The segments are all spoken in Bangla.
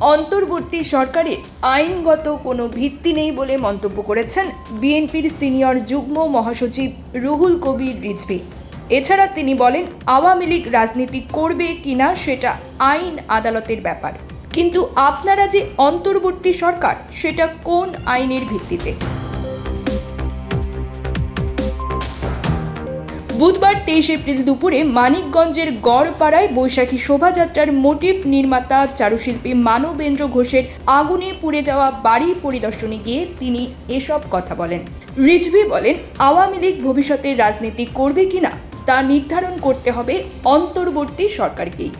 অন্তর্বর্তী সরকারের আইনগত কোনো ভিত্তি নেই বলে মন্তব্য করেছেন বিএনপির সিনিয়র যুগ্ম মহাসচিব রুহুল কবির রিজভি। এছাড়া তিনি বলেন, আওয়ামী লীগ রাজনীতি করবে কিনা সেটা আইন আদালতের ব্যাপার। কিন্তু আপনারা যে অন্তর্বর্তী সরকার, সেটা কোন আইনের ভিত্তিতে? বুধবার তেইশ এপ্রিল দুপুরে মানিকগঞ্জের গড়পাড়ায় বৈশাখী শোভাযাত্রার মোটিভ নির্মাতা চারুশিল্পী মানবেন্দ্র ঘোষের আগুনে পুড়ে যাওয়া বাড়ি পরিদর্শনে গিয়ে তিনি এসব কথা বলেন। রিজভি বলেন, আওয়ামী লীগ ভবিষ্যতে রাজনীতি করবে কিনা তা নির্ধারণ করতে হবে অন্তর্বর্তী সরকারকেই।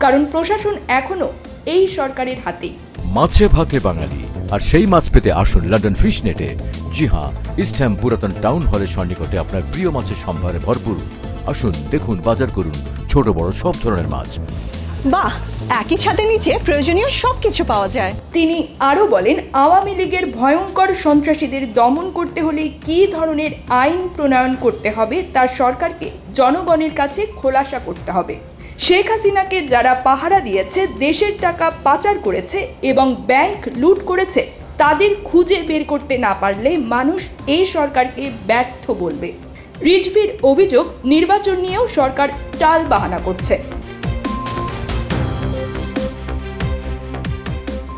কারণ প্রশাসন এখনও এই সরকারের হাতেই। মাছে ভাতে বাঙালি। আর সেই মাছ পেতে আসুন লন্ডন ফিশ নেটে জি হ্যাঁ ইস্টহ্যাম পুরাতন টাউন হলের সন্নিকটে আপনার প্রিয় মাছের সম্ভারে ভরপুর। আসুন দেখুন বাজার করুন ছোট বড় সব ধরনের মাছ। বাহ একই ছাদের নিচে প্রয়োজনীয় সবকিছু পাওয়া যায়। তিনি আরও বলেন আওয়ামী লীগের ভয়ঙ্কর সন্ত্রাসীদের দমন করতে হলে কী ধরনের আইন প্রণয়ন করতে হবে তা সরকারকে জনগণের কাছে খোলাসা করতে হবে। শেখ হাসিনাকে যারা পাহারা দিয়েছে, দেশের টাকা পাচার করেছে এবং ব্যাংক লুট করেছে, তাদের খুঁজে বের করতে না পারলে মানুষ এই সরকারকে ব্যর্থ বলবে। রিজভির অভিযোগ, নির্বাচন নিয়েও সরকার টাল বাহানা করছে।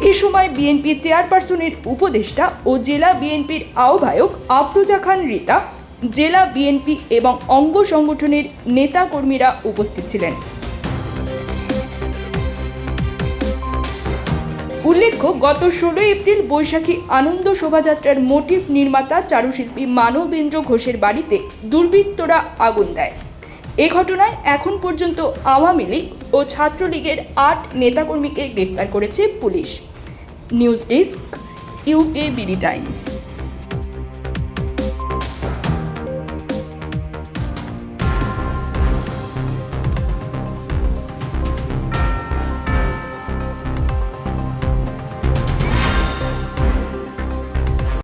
এ সময় বিএনপি চেয়ারপারসনের উপদেষ্টা ও জেলা বিএনপির আহ্বায়ক আফরোজা খান রীতা, জেলা বিএনপি এবং অঙ্গ সংগঠনের নেতাকর্মীরা উপস্থিত ছিলেন। উল্লেখ্য, গত ষোলোই এপ্রিল বৈশাখী আনন্দ শোভাযাত্রার মোটিভ নির্মাতা চারুশিল্পী মানবেন্দ্র ঘোষের বাড়িতে দুর্বৃত্তরা আগুন দেয়। এ ঘটনায় এখন পর্যন্ত আওয়ামী লীগ ও ছাত্রলীগের আট নেতাকর্মীকে গ্রেফতার করেছে police. News desk UK BD Times.